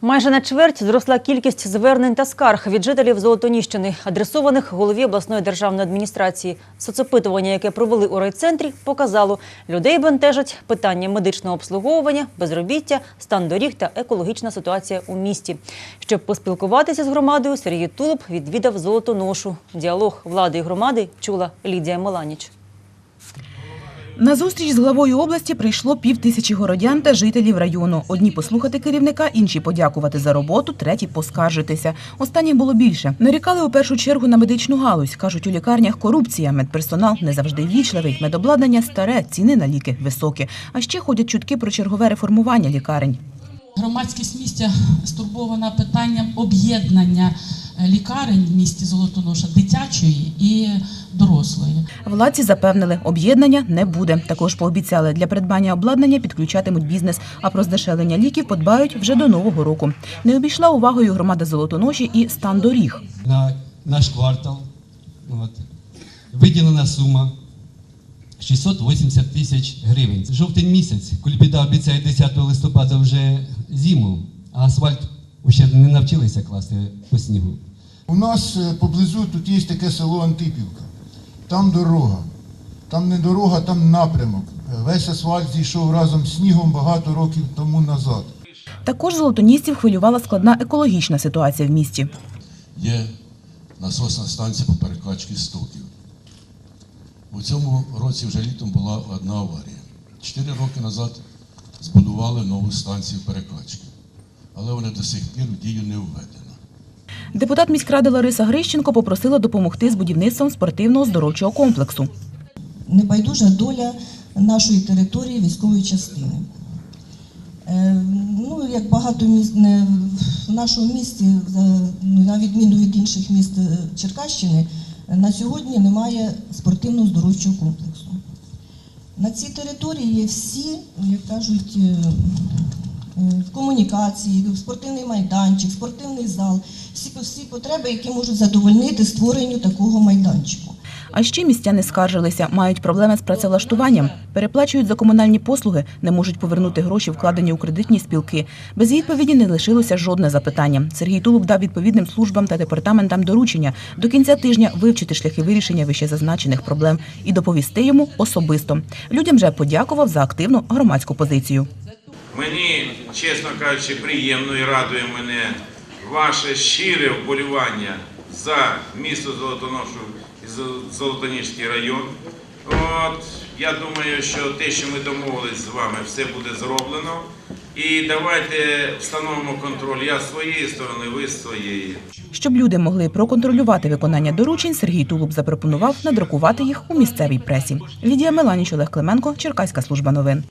Майже на чверть зросла кількість звернень та скарг від жителів Золотоніщини, адресованих голові обласної державної адміністрації. Соцопитування, яке провели у райцентрі, показало, людей бентежать питання медичного обслуговування, безробіття, стан доріг та екологічна ситуація у місті. Щоб поспілкуватися з громадою, Сергій Тулуб відвідав Золотоношу. Діалог влади і громади чула Лідія Маланіч. На зустріч з главою області прийшло пів тисячі городян та жителів району. Одні послухати керівника, інші подякувати за роботу, треті поскаржитися. Останніх було більше. Нарікали у першу чергу на медичну галузь. кажуть, у лікарнях корупція, медперсонал не завжди вічливий, медобладнання старе, ціни на ліки високі. А ще ходять чутки про чергове реформування лікарень. Громадськість місця стурбована питанням об'єднання лікарень в місті Золотоноша дитячої і дорослої. Владці запевнили, об'єднання не буде. Також пообіцяли, для придбання обладнання підключатимуть бізнес, а про здешевлення ліків подбають вже до нового року. Не обійшла увагою громада Золотоноші і стан доріг. на наш квартал. От. Виділена сума 680 тисяч гривень. Жовтень місяць. Кульбіда обіцяє 10 листопада вже зиму, а асфальт ще не навчилися класти по снігу. У нас е, поблизу тут є таке село Антипівка. Там дорога. Там не дорога, там напрямок. Е, Весь асфальт зійшов разом з снігом багато років тому назад. Також золотоністів хвилювала складна екологічна ситуація в місті. є насосна станція по перекачці стоків. У цьому році вже літом була одна аварія. Чотири роки назад збудували нову станцію перекачки, але вона до сих пір в дію не введена. Депутат міськради Лариса Грищенко попросила допомогти з будівництвом спортивного здоровчого комплексу. небайдужа доля нашої території військової частини. Е, Ну, як багато міст не в нашому місті, ну, на відміну від інших міст е, Черкащини, на сьогодні немає спортивно-здоровчого комплексу. На цій території є всі, як кажуть, е, комунікації, спортивний майданчик, спортивний зал, всі, всі потреби, які можуть задовольнити створенню такого майданчику. А ще містяни скаржилися, мають проблеми з працевлаштуванням, переплачують за комунальні послуги, не можуть повернути гроші, вкладені у кредитні спілки. Без відповіді не лишилося жодне запитання. Сергій Тулуб дав відповідним службам та департаментам доручення до кінця тижня вивчити шляхи вирішення вищезазначених проблем і доповісти йому особисто. Людям же подякував за активну громадську позицію. Мені, чесно кажучи, приємно і радує мене ваше щире вболівання за місто Золотоношу і Зо- Золотоніжський район. От, я думаю, що те, що ми домовились з вами, все буде зроблено. І давайте встановимо контроль. Я з своєї сторони, ви з своєї. Щоб люди могли проконтролювати виконання доручень, Сергій Тулуб запропонував надрукувати їх у місцевій пресі. Лідія Меланіч, Олег Клименко, Черкаська служба новин.